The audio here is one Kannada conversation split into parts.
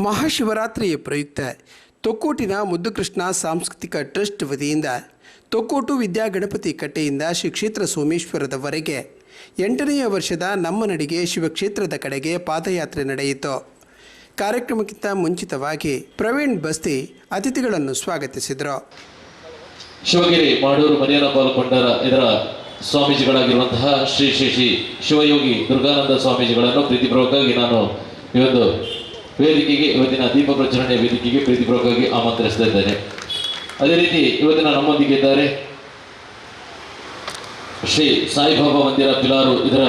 ಮಹಾಶಿವರಾತ್ರಿಯ ಪ್ರಯುಕ್ತ ತೊಕ್ಕೋಟಿನ ಮುದ್ದುಕೃಷ್ಣ ಸಾಂಸ್ಕೃತಿಕ ಟ್ರಸ್ಟ್ ವತಿಯಿಂದ ತೊಕ್ಕೋಟು ವಿದ್ಯಾಗಣಪತಿ ಕಟ್ಟೆಯಿಂದ ಶ್ರೀ ಕ್ಷೇತ್ರ ಸೋಮೇಶ್ವರದವರೆಗೆ ಎಂಟನೆಯ ವರ್ಷದ ನಮ್ಮ ನಡಿಗೆ ಶಿವಕ್ಷೇತ್ರದ ಕಡೆಗೆ ಪಾದಯಾತ್ರೆ ನಡೆಯಿತು. ಕಾರ್ಯಕ್ರಮಕ್ಕಿಂತ ಮುಂಚಿತವಾಗಿ ಪ್ರವೀಣ್ ಬಸ್ತಿ ಅತಿಥಿಗಳನ್ನು ಸ್ವಾಗತಿಸಿದರು. ಶಿವಗಿರಿ ಮಾಡೂರು ಪಾಲ್ಗೊಂಡರ ಇದರ ಸ್ವಾಮೀಜಿಗಳಾಗಿರುವಂತಹ ಶ್ರೀ ಶ್ರೀ ಶ್ರೀ ಶಿವಯೋಗಿ ದುರ್ಗಾನಂದ ಸ್ವಾಮೀಜಿಗಳನ್ನು ಪ್ರೀತಿಪೂರ್ವಕವಾಗಿ ನಾನು ಒಂದು ವೇದಿಕೆಗೆ ಇವತ್ತಿನ ದೀಪ ಪ್ರಚರಣೆ ವೇದಿಕೆಗೆ ಪ್ರೀತಿಪೂರ್ವಕವಾಗಿ ಆಮಂತ್ರಿಸ್ತಾ ಇದ್ದೇನೆ. ಅದೇ ರೀತಿ ಇವತ್ತಿನ ನಮ್ಮೊಂದಿಗೆ ಇದ್ದಾರೆ ಶ್ರೀ ಸಾಯಿಬಾಬಾ ಮಂದಿರ ಪಿಲಾರು, ಇದರ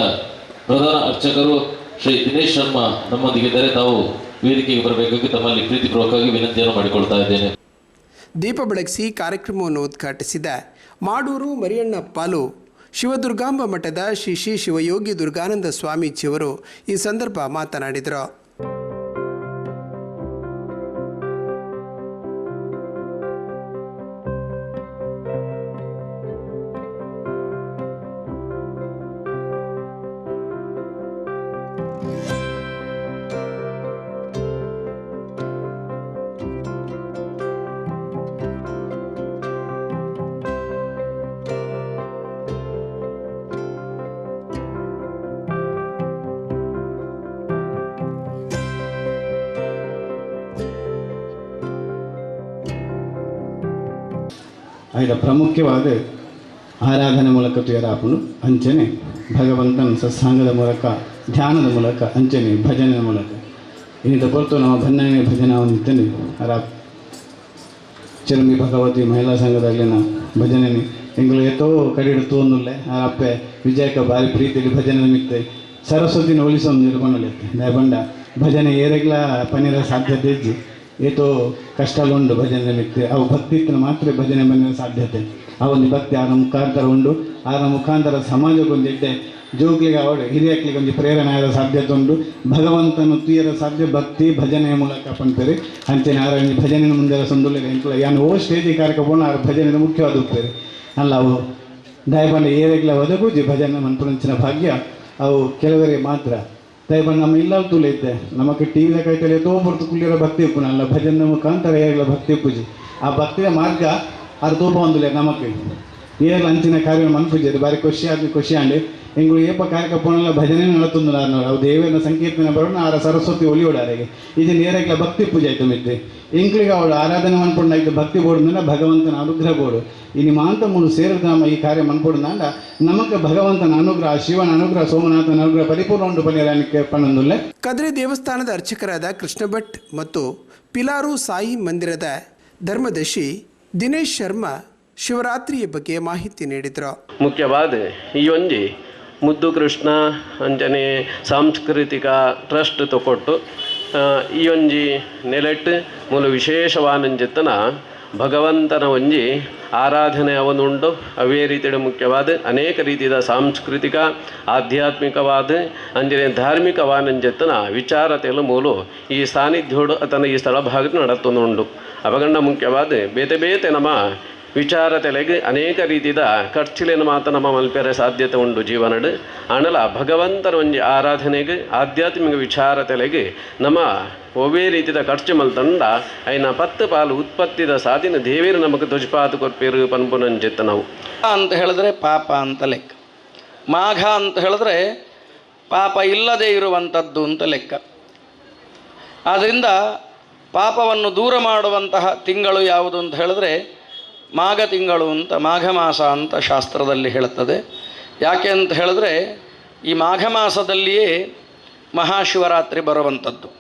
ಪ್ರಧಾನ ಅರ್ಚಕರು ಶ್ರೀ ದಿನೇಶ್ ಶರ್ಮಾ ನಮ್ಮೊಂದಿಗಿದ್ದಾರೆ ತಾವು ವೇದಿಕೆಗೆ ಬರಬೇಕಾಗಿ ತಮ್ಮಲ್ಲಿ ಪ್ರೀತಿಪೂರ್ವಕವಾಗಿ ವಿನಂತಿಯನ್ನು ಮಾಡಿಕೊಳ್ತಾ ಇದ್ದೇನೆ. ದೀಪ ಬೆಳಗಿಸಿ ಕಾರ್ಯಕ್ರಮವನ್ನು ಉದ್ಘಾಟಿಸಿದ ಮಾಡೂರು ಮರಿಯಣ್ಣ ಪಾಲು, ಶಿವದುರ್ಗಾಂಬ ಮಠದ ಶ್ರೀ ಶ್ರೀ ಶಿವಯೋಗಿ ದುರ್ಗಾನಂದ ಸ್ವಾಮೀಜಿಯವರು ಈ ಸಂದರ್ಭ ಮಾತನಾಡಿದರು. ಐದ ಪ್ರಮುಖವಾದ ಆರಾಧನೆ ಮೂಲಕ ತುಯರಾಪನು ಅಂಚನೆ ಭಗವಂತನ ಸತ್ಸಾಂಗದ ಮೂಲಕ, ಧ್ಯಾನದ ಮೂಲಕ, ಅಂಚನೆ ಭಜನೆ ಮೂಲಕ. ಇನ್ನಿತ ಕೊರತು ನಾವು ಭಜನ ಹೊಂದಿದ್ದೇನೆ ಅರಾ ಚಿರುಮಿ ಭಗವತಿ ಮಹಿಳಾ ಸಂಘದಲ್ಲಿನ ಭಜನೆ ಎಂಗಳು ಎತ್ತೋ ಕಡಿಡು ತೋಂದುಲ್ಲೆ ಆ ಅಪ್ಪೆ ವಿಜಯಕ ಭಾರಿ ಪ್ರೀತಿಯಲ್ಲಿ ಭಜನೆ ನಿಮಿತ್ತ ಸರಸ್ವತಿನ ಒಲಿಸೊಂದು ನಿರ್ಬಂಧಲೆತ್ತೆ ದಯಬಂಡ ಭಜನೆ ಏರೆಗ್ಲ ಪನ್ನೀರ ಸಾಧ್ಯತೆ ಇಜ್ಜಿ ಏತೋ ಕಷ್ಟಲುಂಡು ಭಜನೆ ಮಿತ್ತೆ ಅವು ಭಕ್ತಿತ್ನ ಮಾತ್ರ ಭಜನೆ ಬನ್ನಿನ ಸಾಧ್ಯತೆ. ಒಂದು ಭಕ್ತಿ ಆನ ಮುಖಾಂತರ ಉಂಡು. ಆರ ಮುಖಾಂತರ ಸಮಾಜಕ್ಕೊಂದು ಎಡ್ಡೆ ಜೋಗ್ಲಿಗೆ ಅವಳು ಹಿರಿಯಕ್ಲಿಗೆ ಒಂದು ಪ್ರೇರಣೆ ಆದ ಸಾಧ್ಯತೆ ಉಂಟು ಭಗವಂತನು ತುಯರ ಸಾಧ್ಯ ಭಕ್ತಿ ಭಜನೆಯ ಮೂಲಕ ಪಂಪೇರಿ. ಅಂಚನೆ ಆರ ಭಜನೆ ಮುಂದೆ ಸಂದುಲೆ ಎಂಕುಲ ಯಾನು ಓ ಸ್ಟೇಜಿ ಕಾರ್ಯಕ್ರಮ ಆರ ಭಜನೆ ಮುಖ್ಯವಾದ ಉಪ್ಪೇರಿ. ಅಲ್ಲ, ಅವು ದಯಬಂಡ ಏರೆಗ್ಲ ಒದಗೂಜಿ ಭಜನೆ ಮನ್ಪುರಂಚಿನ ಭಾಗ್ಯ. ಅವು ಕೆಲವರಿಗೆ ಮಾತ್ರ ದಯಬಂಡ ನಮ್ಮ ಇಲ್ಲ ತುಲೈತೆ ನಮಗೆ ಟಿ ವಿದ ಕೈತಲ್ಲಿ ತೋ ಬರ್ತು ಕುಲ್ಲಿರೋ ಭಕ್ತಿ ಉಪ್ಪುನ ಅಲ್ಲ ಭಜನೆ ಮುಖಾಂತರ ಏರ್ಲ ಭಕ್ತಿ ಉಪ್ಪುಜಿ. ಆ ಭಕ್ತಿಯ ಮಾರ್ಗ ಅದು ತೋಪ ಒಂದು ನಮಗೆ. ಏರ್ಲ ಅಂಚಿನ ಕಾರ್ಯ ಮನ್ಪುಜಿ ಬಾರಿ ಖುಷಿ ಆಗಿ ಖುಷಿ ಅಂಡಿ ಎಂಗಳು ಏಪ ಪೋಣಲ್ಲ ಭಜನೆ ನಡತುಂದು ನಾನು ಅವು ದೇವನ ಸಂಕೀರ್ತನೆ ಬರೋಣ ಆರ ಸರಸ್ವತಿ ಒಲಿಯೋಡಾರೆ ಇದು ನೇರಕ್ಕೆ ಭಕ್ತಿ ಪೂಜೆ ಆಯ್ತು ಮಿತ್ತೆ ಹೆಂಗಳಿಗೆ ಅವಳು ಆರಾಧನೆ ಮನ್ಪೊಂಡು ಆಯ್ತು ಭಕ್ತಿ ಬೋರ್ಡಿಂದ ಭಗವಂತನ ಅನುಗ್ರಹ ಬೋರ್ಡು. ಇನ್ನು ಮಾಂತ ಮೂರು ಸೇರಿದ ನಮ್ಮ ಈ ಕಾರ್ಯ ಮನ್ಪೊಂಡ ನಮಗೆ ಭಗವಂತನ ಅನುಗ್ರಹ ಶಿವನ ಅನುಗ್ರಹ ಸೋಮನಾಥನ ಅನುಗ್ರಹ ಪರಿಪೂರ್ಣ ಉಂಟು ಪನಿರಾನಿಕೆ ಪಣ್ಣಂದುಲ್ಲೆ ಕದ್ರಿ ದೇವಸ್ಥಾನದ ಅರ್ಚಕರಾದ ಕೃಷ್ಣ ಭಟ್ ಮತ್ತು ಪಿಲಾರು ಸಾಯಿ ಮಂದಿರದ ಧರ್ಮದರ್ಶಿ ದಿನೇಶ್ ಶರ್ಮಾ ಶಿವರಾತ್ರಿಯ ಬಗ್ಗೆ ಮಾಹಿತಿ ನೀಡಿದರು. ಮುಖ್ಯವಾದ ಈ ಒಂಜಿ ಮುದ್ದು ಕೃಷ್ಣ ಅಂಜನೆ ಸಾಂಸ್ಕೃತಿಕ ಟ್ರಸ್ಟ್ ತೊಕೊಟ್ಟು ಈ ಒಂಜಿ ನೆಲೆಟ್ ಮೂಲ ವಿಶೇಷವಾನಂಜಿತ್ತನ ಭಗವಂತನ ಒಂಜಿ ಆರಾಧನೆ ಅವನುಂಡು. ಅವೇ ರೀತಿಯ ಮುಖ್ಯವಾದ, ಅನೇಕ ರೀತಿಯ ಸಾಂಸ್ಕೃತಿಕ, ಆಧ್ಯಾತ್ಮಿಕವಾದ, ಅಂಜನೆ ಧಾರ್ಮಿಕವಾನಂಜೆತ್ತನ ವಿಚಾರತೆಲು ಮೂಲು ಈ ಸಾನ್ನಿಧ್ಯೋಡು ಅತನ ಈ ಸ್ಥಳ ಭಾಗ ನಡತುನುಂಡು ಅವಗಂಡ ಮುಖ್ಯವಾದ, ಬೇತೆ ಬೇತೆ ನಮ್ಮ ವಿಚಾರ ತೆಲೆಗೆ ಅನೇಕ ರೀತಿಯ ಖರ್ಚಿಲೇನು ಮಾತ ನಮ್ಮ ಮಲ್ಪೆರೆ ಸಾಧ್ಯತೆ ಉಂಡು ಜೀವನಡು ಅಣಲ ಭಗವಂತನ ಒಂಜಿ ಆರಾಧನೆಗೆ, ಆಧ್ಯಾತ್ಮಿಕ ವಿಚಾರ ತೆಲೆಗೆ ನಮ್ಮ ಒವೇ ರೀತಿಯ ಖರ್ಚು ಮಲ್ತಂಡ ಐನ ಪತ್ತು ಪಾಲು ಉತ್ಪತ್ತಿದ ಸಾಧಿನ ದೇವೇರು ನಮಗೆ ಧ್ವಜಪಾತ ಕೊರ್ಪೇರು ಪನ್ಪುನಂಚಿತ್ತ ನಾವು. ಅಂತ ಹೇಳಿದ್ರೆ ಪಾಪ ಅಂತ ಲೆಕ್ಕ. ಮಾಘ ಅಂತ ಹೇಳಿದ್ರೆ ಪಾಪ ಇಲ್ಲದೆ ಇರುವಂಥದ್ದು ಅಂತ ಲೆಕ್ಕ. ಆದ್ದರಿಂದ ಪಾಪವನ್ನು ದೂರ ಮಾಡುವಂತಹ ತಿಂಗಳು ಯಾವುದು ಅಂತ ಹೇಳಿದ್ರೆ ಮಾಘ ತಿಂಗಳು ಅಂತ, ಮಾಘ ಮಾಸ ಅಂತ ಶಾಸ್ತ್ರದಲ್ಲಿ ಹೇಳುತ್ತದೆ. ಯಾಕೆ ಅಂತ ಹೇಳಿದ್ರೆ, ಈ ಮಾಘ ಮಾಸದಲ್ಲಿಯೇ ಮಹಾಶಿವರಾತ್ರಿ ಬರುವಂಥದ್ದು.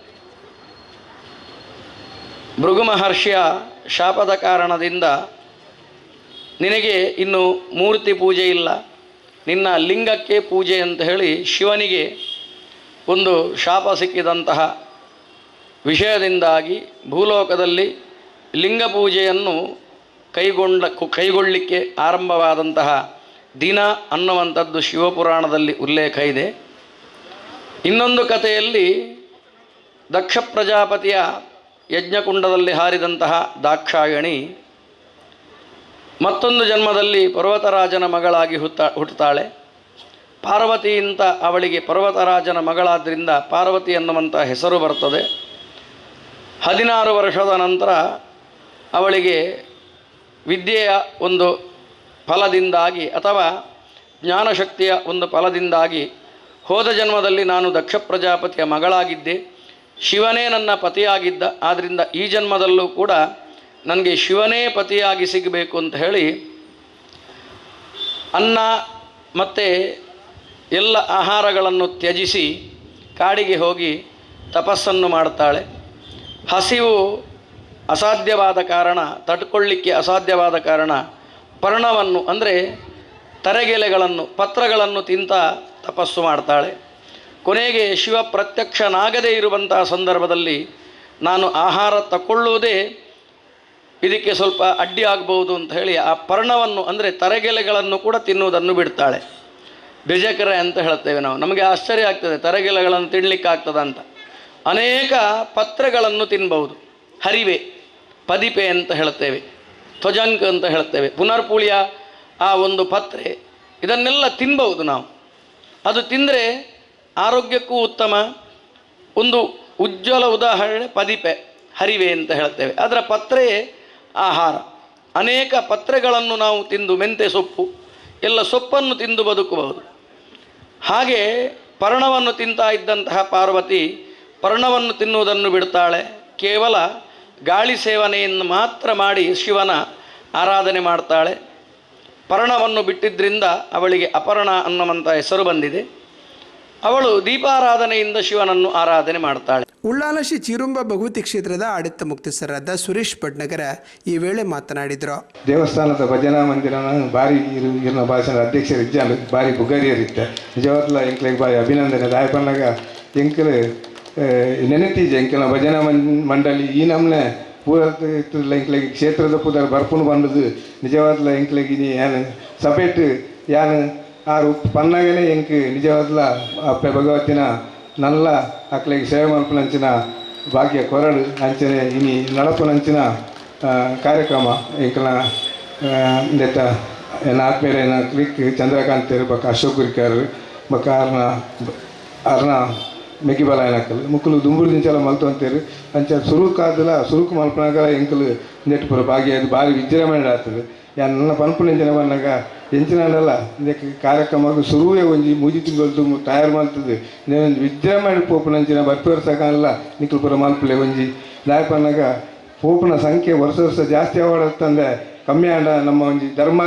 ಭೃಗು ಮಹರ್ಷಿಯ ಶಾಪದ ಕಾರಣದಿಂದ ನಿನಗೆ ಇನ್ನು ಮೂರ್ತಿ ಪೂಜೆ ಇಲ್ಲ. ನಿನ್ನ ಲಿಂಗಕ್ಕೆ ಪೂಜೆ ಅಂತ ಹೇಳಿ ಶಿವನಿಗೆ ಒಂದು ಶಾಪ ಸಿಕ್ಕಿದಂತಹ ವಿಷಯದಿಂದಾಗಿ ಭೂಲೋಕದಲ್ಲಿ ಲಿಂಗ ಪೂಜೆಯನ್ನು ಕೈಗೊಂಡ ಕು- ಕೈಗೊಳ್ಳಿಕ್ಕೆ ಆರಂಭವಾದಂತಹ ದಿನ ಅನ್ನುವಂಥದ್ದು ಶಿವಪುರಾಣದಲ್ಲಿ ಉಲ್ಲೇಖ ಇದೆ. ಇನ್ನೊಂದು ಕಥೆಯಲ್ಲಿ ದಕ್ಷ ಪ್ರಜಾಪತಿಯ ಯಜ್ಞಕುಂಡದಲ್ಲಿ ಹಾರಿದಂತಹ ದಾಕ್ಷಾಯಣಿ ಮತ್ತೊಂದು ಜನ್ಮದಲ್ಲಿ ಪರ್ವತರಾಜನ ಮಗಳಾಗಿ ಹುಟ್ಟ ಹುಟ್ಟುತ್ತಾಳೆ. ಪಾರ್ವತಿ ಅಂತ ಅವಳಿಗೆ ಪರ್ವತರಾಜನ ಮಗಳಾದ್ದರಿಂದ ಪಾರ್ವತಿ ಅನ್ನುವಂಥ ಹೆಸರು ಬರ್ತದೆ. ಹದಿನಾರು ವರ್ಷದ ನಂತರ ಅವಳಿಗೆ ವಿದ್ಯೆಯ ಒಂದು ಫಲದಿಂದಾಗಿ ಅಥವಾ ಜ್ಞಾನಶಕ್ತಿಯ ಒಂದು ಫಲದಿಂದಾಗಿ ಹೋದ ಜನ್ಮದಲ್ಲಿ ನಾನು ದಕ್ಷ ಪ್ರಜಾಪತಿಯ ಮಗಳಾಗಿದ್ದೆ. ಶಿವನೇ ನನ್ನ ಪತಿಯಾಗಿದ್ದ. ಆದ್ದರಿಂದ ಈ ಜನ್ಮದಲ್ಲೂ ಕೂಡ ನನಗೆ ಶಿವನೇ ಪತಿಯಾಗಿ ಸಿಗಬೇಕು ಅಂತ ಹೇಳಿ ಅನ್ನ ಮತ್ತು ಎಲ್ಲ ಆಹಾರಗಳನ್ನು ತ್ಯಜಿಸಿ ಕಾಡಿಗೆ ಹೋಗಿ ತಪಸ್ಸನ್ನು ಮಾಡ್ತಾಳೆ. ಹಸಿವು ಅಸಾಧ್ಯವಾದ ಕಾರಣ, ತಡ್ಕೊಳ್ಳಿಕ್ಕೆ ಅಸಾಧ್ಯವಾದ ಕಾರಣ ಪರ್ಣವನ್ನು, ಅಂದರೆ ತರೆಗೆಲೆಗಳನ್ನು, ಪತ್ರಗಳನ್ನು ತಿಂತ ತಪಸ್ಸು ಮಾಡ್ತಾಳೆ. ಕೊನೆಗೆ ಶಿವ ಪ್ರತ್ಯಕ್ಷನಾಗದೇ ಇರುವಂತಹ ಸಂದರ್ಭದಲ್ಲಿ ನಾನು ಆಹಾರ ತಗೊಳ್ಳುವುದೇ ಇದಕ್ಕೆ ಸ್ವಲ್ಪ ಅಡ್ಡಿ ಆಗ್ಬೋದು ಅಂತ ಹೇಳಿ ಆ ಪರ್ಣವನ್ನು, ಅಂದರೆ ತರೆಗೆಲೆಗಳನ್ನು ಕೂಡ ತಿನ್ನುವುದನ್ನು ಬಿಡ್ತಾಳೆ. ಬೆಜಕರೆ ಅಂತ ಹೇಳ್ತೇವೆ ನಾವು. ನಮಗೆ ಆಶ್ಚರ್ಯ ಆಗ್ತದೆ, ತರೆಗೆಲೆಗಳನ್ನು ತಿನ್ನಲಿಕ್ಕೆ ಆಗ್ತದ ಅಂತ. ಅನೇಕ ಪತ್ರಗಳನ್ನು ತಿನ್ಬಹುದು. ಹರಿವೆ. ಪದಿಪೆ ಅಂತ ಹೇಳ್ತೇವೆ ತ್ವಜಂಕ ಅಂತ ಹೇಳ್ತೇವೆ ಪುನರ್ಪುಳಿಯ ಆ ಒಂದು ಪತ್ರೆ, ಇದನ್ನೆಲ್ಲ ತಿನ್ಬಹುದು ನಾವು. ಅದು ತಿಂದರೆ ಆರೋಗ್ಯಕ್ಕೂ ಉತ್ತಮ. ಒಂದು ಉಜ್ವಲ ಉದಾಹರಣೆ ಪದಿಪೆ, ಹರಿವೆ ಅಂತ ಹೇಳ್ತೇವೆ ಅದರ ಪತ್ರೆಯೇ ಆಹಾರ. ಅನೇಕ ಪತ್ರೆಗಳನ್ನು ನಾವು ತಿಂದು ಮೆಂತೆ ಸೊಪ್ಪು, ಎಲ್ಲ ಸೊಪ್ಪನ್ನು ತಿಂದು ಬದುಕಬಹುದು. ಹಾಗೆ ಪರ್ಣವನ್ನು ತಿಂತಾ ಇದ್ದಂತಹ ಪಾರ್ವತಿ ಪರ್ಣವನ್ನು ತಿನ್ನುವುದನ್ನು ಬಿಡ್ತಾಳೆ. ಕೇವಲ ಗಾಳಿ ಸೇವನೆಯನ್ನು ಮಾತ್ರ ಮಾಡಿ ಶಿವನ ಆರಾಧನೆ ಮಾಡ್ತಾಳೆ. ಪರ್ಣವನ್ನು ಬಿಟ್ಟಿದ್ದರಿಂದ ಅವಳಿಗೆ ಅಪರ್ಣ ಅನ್ನುವಂಥ ಹೆಸರು ಬಂದಿದೆ. ಅವಳು ದೀಪಾರಾಧನೆಯಿಂದ ಶಿವನನ್ನು ಆರಾಧನೆ ಮಾಡ್ತಾಳೆ. ಉಳ್ಳಾಲ ಶ್ರೀ ಚಿರುಂಬ ಭಗವತಿ ಕ್ಷೇತ್ರದ ಆಡಳಿತ ಮುಕ್ತಸ್ಥರಾದ ಸುರೇಶ್ ಭಟ್ನಗರ ಈ ವೇಳೆ ಮಾತನಾಡಿದರು. ದೇವಸ್ಥಾನದ ಭಜನಾ ಮಂದಿರ ಭಾರಿ ಇರು ಇರುವ ಭಾಷಣ ಅಧ್ಯಕ್ಷರು ಇಜ್ಜಾಲು ಭಾರಿ ಬುಗರಿಯರಿದ್ದ. ನಿಜವಾಗ್ಲ ಎಂಕ್ಲೆಗೆ ಭಾರಿ ಅಭಿನಂದನೆ. ದಾಯಪನ್ನಾಗ ಎಂಕಲ್ ನೆನತೀಜೆ ಎಂಕಲ ಭಜನಾ ಮಂಡಳಿ. ಈ ನಮ್ಮನೆ ಪೂರ ಎಂಕ್ಲೆಗೆ ಕ್ಷೇತ್ರದ ಪೂರ ಬರ್ಕೊಂಡು ಬಂದದ್ದು ನಿಜವಾದ್ಲ ಎಂಕ್ಲೆಗೆ ಇನಿ ಏನು ಸಪೇಟ್ ಯಾನು ಆರು ಪನ್ನಗನೆ ಎಂಕ್ ನಿಜವಾದ್ಲ ಅಪ್ಪೆ ಭಗವತಿನ ನಲ್ಲ ಅಕ್ಲೆಗೆ ಸೇವೆ ಮಲ್ಪನಂಚಿನ ಭಾಗ್ಯ ಕೊರಳು ಅಂಚನೆ ಇನಿ ನಡಪನಂಚಿನ ಕಾರ್ಯಕ್ರಮ. ಎಂಕಲ ನೆತ್ತ ಎನ್ನ ಆತ್ಮೇಲೆ ಏನ ಕ್ಲಿಕ್ ಚಂದ್ರಕಾಂತ್ ಬಕ್ಕ ಅಶೋಕ್ ಗುರಿಕಾರ್ ಬಕ್ಕ ಅರ್ನ ಅರ್ನ ಮೆಗಿಬಲ ಏನಕ್ಕಲ್ಲ ಮುಕ್ಕಲು ದುಂಬುರು ದಿಂಚಲ ಮಲ್ತು ಅಂತೇರಿ ಅಂಚ ಸುರುಕು ಆದಲ್ಲ ಸುರುಕು ಮಲ್ಪನಾಗ ಎಂಕಲು ನೆಟ್ಟು ಬರೋ ಭಾಗ್ಯ ಭಾರಿ ವಿಜೃಂಭಣೆ ಆಗ್ತದೆ. ಯಾ ನನ್ನ ಪನ್ಪುನ ಎಂಚಿನ ಬಂದಾಗ ಎಂಚಿನಲ್ಲ ಇದಕ್ಕೆ ಕಾರ್ಯಕ್ರಮ ಶುರುವೇ ಒಂಜಿ ಮೂಜಿ ತಿಂಗಳು ತಯಾರು ಮಾಡ್ತದೆ. నేను ವಿಜೃಂಭಣೆ ಪೋಪುನಂಚಿನ ಬರ್ಪೇರ್ ಸಕಾಲ ನಿಕ್ಕಲು ಪುರ ಮಲ್ಪಲೆ ಒಂಜಿ. ದಾಯಪನಾಗ ಪೋಪುನ ಸಂಖ್ಯೆ ವರ್ಷ ವರ್ಷ ಜಾಸ್ತಿ ಆವಡತ್ತಂದ್ರೆ ಕಮ್ಮಿ ಆಂಡ ನಮ್ಮ ಒಂಜಿ ಧರ್ಮ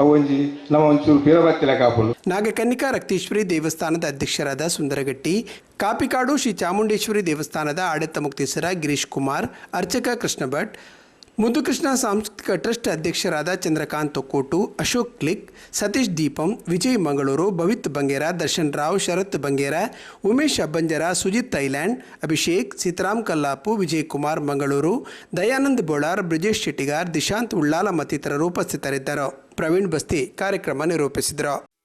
ಅವು ಒಂಜಿ ನಮ್ಮ ಒಂಚೂರು ಪಿರಬತ್ತಿಲ ಕಾಪುಲು. ನಾಗಕನ್ನಿಕಾ ರಕ್ತೇಶ್ವರಿ ದೇವಸ್ಥಾನದ ಅಧ್ಯಕ್ಷರಾದ ಸುಂದರಗಟ್ಟಿ, ಕಾಪಿಕಾಡು ಶ್ರೀ ಚಾಮುಂಡೇಶ್ವರಿ ದೇವಸ್ಥಾನದ ಆಡಳಿತ ಮುಕ್ತೇಶ್ವರ ಗಿರೀಶ್ ಕುಮಾರ್, ಅರ್ಚಕ ಕೃಷ್ಣ ಭಟ್ ಮುದ್ದುಕೃಷ್ಣ ಸಾಂಸ್ಕೃತಿಕ ಟ್ರಸ್ಟ್ ಅಧ್ಯಕ್ಷರಾದ ಚಂದ್ರಕಾಂತ್ ತೊಕ್ಕೋಟು, ಅಶೋಕ್ ಕ್ಲಿಕ್, ಸತೀಶ್ ದೀಪಂ, ವಿಜಯ್ ಮಂಗಳೂರು, ಭವಿತ್ ಬಂಗೇರ, ದರ್ಶನ್ ರಾವ್, ಶರತ್ ಬಂಗೇರ, ಉಮೇಶ್ ಅಬ್ಬಂಜರ, ಸುಜಿತ್ ಥೈಲ್ಯಾಂಡ್, ಅಭಿಷೇಕ್ ಸೀತಾರಾಮ್ ಕಲ್ಲಾಪು, ವಿಜಯ್ ಕುಮಾರ್ ಮಂಗಳೂರು, ದಯಾನಂದ್ ಬೋಳಾರ್, ಬ್ರಿಜೇಶ್ ಶೆಟ್ಟಿಗಾರ್, ದಿಶಾಂತ್ ಉಳ್ಳಾಲ ಮತ್ತಿತರರು ಉಪಸ್ಥಿತರಿದ್ದರು. ಪ್ರವೀಣ್ ಬಸ್ತಿ ಕಾರ್ಯಕ್ರಮ ನಿರೂಪಿಸಿದರು.